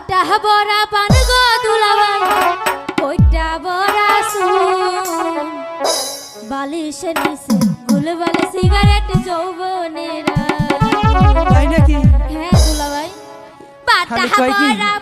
বাটা বড়া পান গো দুলাবাই কইটা বড়া শুন বালিশের নিচে গুলবালে সিগারেট যৌবনেরা। তাই নাকি? হ্যাঁ দুলাবাই বাটা খালি বড়া